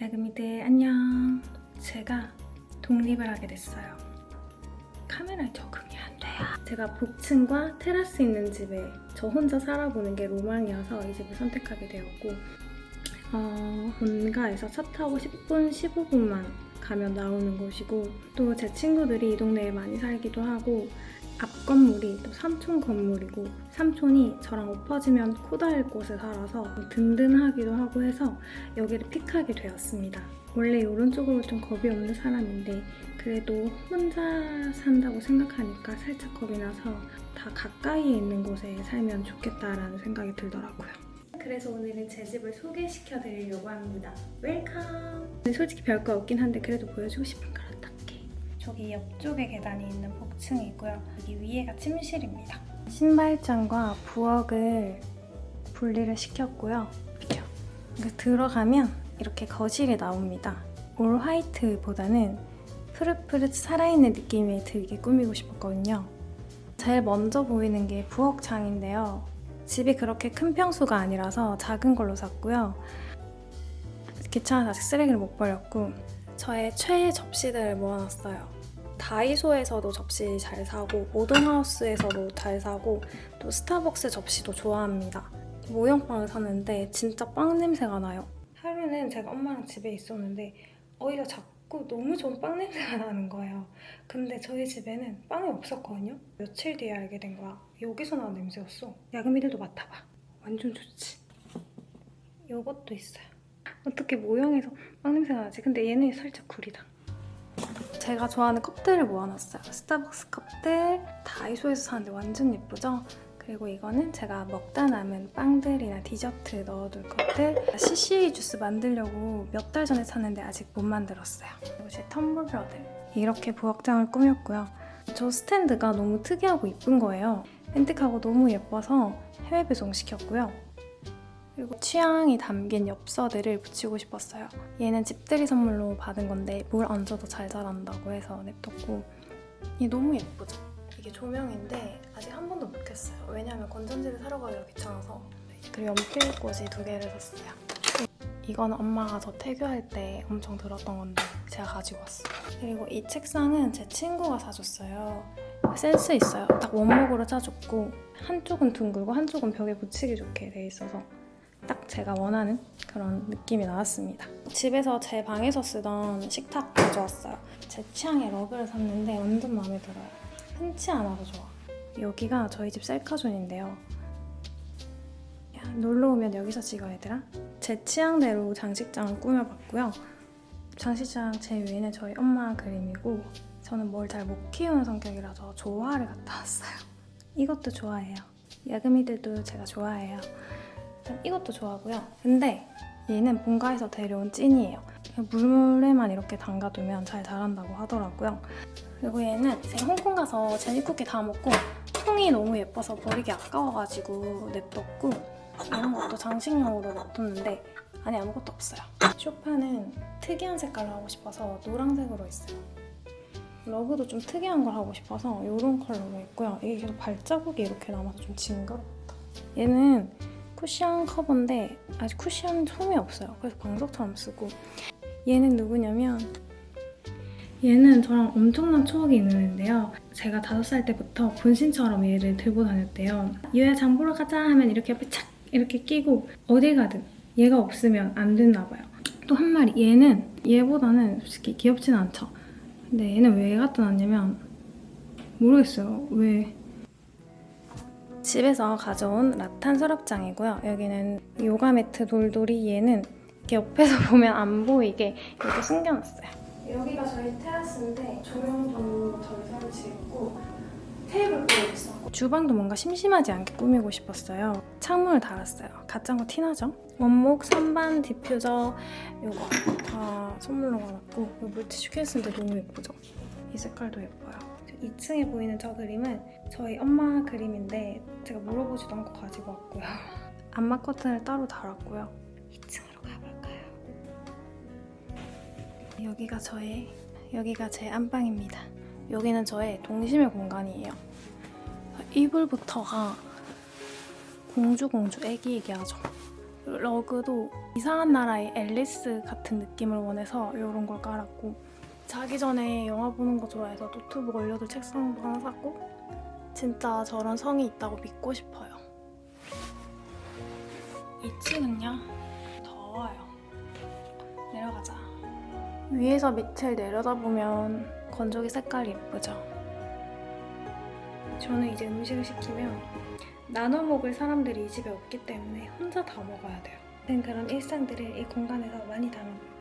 야금이들 안녕. 제가 독립을 하게 됐어요. 카메라에 적응이 안 돼요. 제가 복층과 테라스 있는 집에 저 혼자 살아보는 게 로망이어서 이 집을 선택하게 되었고 어, 본가에서 차 타고 10분, 15분만 가면 나오는 곳이고 또 제 친구들이 이 동네에 많이 살기도 하고 앞 건물이 또 삼촌 건물이고 삼촌이 저랑 엎어지면 코 닿을 곳에 살아서 든든하기도 하고 해서 여기를 픽하게 되었습니다. 원래 이런 쪽으로 좀 겁이 없는 사람인데 그래도 혼자 산다고 생각하니까 살짝 겁이 나서 다 가까이에 있는 곳에 살면 좋겠다라는 생각이 들더라고요. 그래서 오늘은 제 집을 소개시켜 드리려고 합니다. 웰컴! 솔직히 별거 없긴 한데 그래도 보여주고 싶은 걸 어떡해. 저기 옆쪽에 계단이 있는 복층이고요. 여기 위에가 침실입니다. 신발장과 부엌을 분리를 시켰고요. 들어가면 이렇게 거실이 나옵니다. 올 화이트보다는 푸릇푸릇 살아있는 느낌이 들게 꾸미고 싶었거든요. 제일 먼저 보이는 게 부엌장인데요. 집이 그렇게 큰 평수가 아니라서 작은 걸로 샀고요. 귀찮아서 아직 쓰레기를 못 버렸고 저의 최애 접시들을 모아놨어요. 다이소에서도 접시 잘 사고 모던하우스에서도 잘 사고 또 스타벅스 접시도 좋아합니다. 모형빵을 샀는데 진짜 빵 냄새가 나요. 하루는 제가 엄마랑 집에 있었는데 어디서 자꾸 너무 좋은 빵 냄새가 나는 거예요. 근데 저희 집에는 빵이 없었거든요. 며칠 뒤에 알게 된 거야. 여기서 나는 냄새였어. 야금이들도 맡아봐. 완전 좋지. 요것도 있어요. 어떻게 모형에서 빵 냄새가 나지? 근데 얘는 살짝 구리다. 제가 좋아하는 컵들을 모아놨어요. 스타벅스 컵들 다이소에서 사는데 완전 예쁘죠? 그리고 이거는 제가 먹다 남은 빵들이나 디저트 넣어둘 것들 CCA 주스 만들려고 몇 달 전에 샀는데 아직 못 만들었어요. 그리고 제 텀블러들 이렇게 부엌장을 꾸몄고요. 저 스탠드가 너무 특이하고 이쁜 거예요. 앤틱하고 너무 예뻐서 해외 배송 시켰고요. 그리고 취향이 담긴 엽서들을 붙이고 싶었어요. 얘는 집들이 선물로 받은 건데 뭘 얹어도 잘 자란다고 해서 냅뒀고 얘 너무 예쁘죠? 이게 조명인데 아직 한 번도 못 켰어요. 왜냐면 건전지를 사러 가기가 귀찮아서 그리고 연필꽂이 두 개를 샀어요. 이건 엄마가 저 태교할 때 엄청 들었던 건데 제가 가지고 왔어요. 그리고 이 책상은 제 친구가 사줬어요. 센스 있어요. 딱 원목으로 짜줬고 한쪽은 둥글고 한쪽은 벽에 붙이기 좋게 돼 있어서 딱 제가 원하는 그런 느낌이 나왔습니다. 집에서 제 방에서 쓰던 식탁 가져왔어요. 제 취향의 러그를 샀는데 완전 마음에 들어요. 흔치 않아서 좋아. 여기가 저희 집 셀카존인데요. 야, 놀러 오면 여기서 찍어 얘들아. 제 취향대로 장식장을 꾸며봤고요. 장식장 제 위에는 저희 엄마 그림이고 저는 뭘 잘 못 키우는 성격이라서 조화를 갖다 놨어요. 이것도 좋아해요. 야금이들도 제가 좋아해요. 일단 이것도 좋아하고요. 근데 얘는 본가에서 데려온 찐이에요. 그냥 물에만 이렇게 담가두면 잘 자란다고 하더라고요. 그리고 얘는 제가 홍콩 가서 제니쿠키 다 먹고 통이 너무 예뻐서 버리기 아까워가지고 냅뒀고 이런 것도 장식용으로 놔뒀는데 안에 아무것도 없어요. 쇼파는 특이한 색깔로 하고 싶어서 노란색으로 했어요. 러그도 좀 특이한 걸 하고 싶어서 이런 컬러로 했고요. 이게 계속 발자국이 이렇게 남아서 좀 징그럽다. 얘는 쿠션 커버인데 아직 쿠션 솜이 없어요. 그래서 방석처럼 쓰고 얘는 누구냐면 얘는 저랑 엄청난 추억이 있는 애인데요. 제가 다섯 살 때부터 분신처럼 얘를 들고 다녔대요. 얘 장 보러 가자 하면 이렇게 옆에 착 이렇게 끼고 어딜 가든 얘가 없으면 안 됐나 봐요. 또 한 마리 얘는 얘보다는 솔직히 귀엽진 않죠. 근데 얘는 왜 갖다 놨냐면 모르겠어요. 왜 집에서 가져온 라탄 서랍장이고요. 여기는 요가 매트 돌돌이 얘는 이렇게 옆에서 보면 안 보이게 이렇게 숨겨놨어요. 여기가 저희 테라스인데 조명도 저희 설치했고 테이블도 있었고 주방도 뭔가 심심하지 않게 꾸미고 싶었어요. 창문을 달았어요. 가짠 거 티나죠? 원목, 선반, 디퓨저 요거 다 선물로 받았고 이 물티슈 케이스인데 너무 예쁘죠? 이 색깔도 예뻐요. 2층에 보이는 저 그림은 저희 엄마 그림인데 제가 물어보지도 않고 가지고 왔고요. 안마 커튼을 따로 달았고요. 2층으로 가볼까요? 여기가 저의 여기가 제 안방입니다. 여기는 저의 동심의 공간이에요. 이불부터가 공주 공주 애기 애기하죠. 러그도 이상한 나라의 앨리스 같은 느낌을 원해서 이런 걸 깔았고 자기 전에 영화 보는 거 좋아해서 노트북 올려둘 책상도 하나 샀고 진짜 저런 성이 있다고 믿고 싶어요. 2층은요 더워요. 내려가자. 위에서 밑을 내려다보면 건조기 색깔이 예쁘죠. 저는 이제 음식을 시키면 나눠 먹을 사람들이 이 집에 없기 때문에 혼자 다 먹어야 돼요. 아무튼 그런 일상들을 이 공간에서 많이 담아볼게요.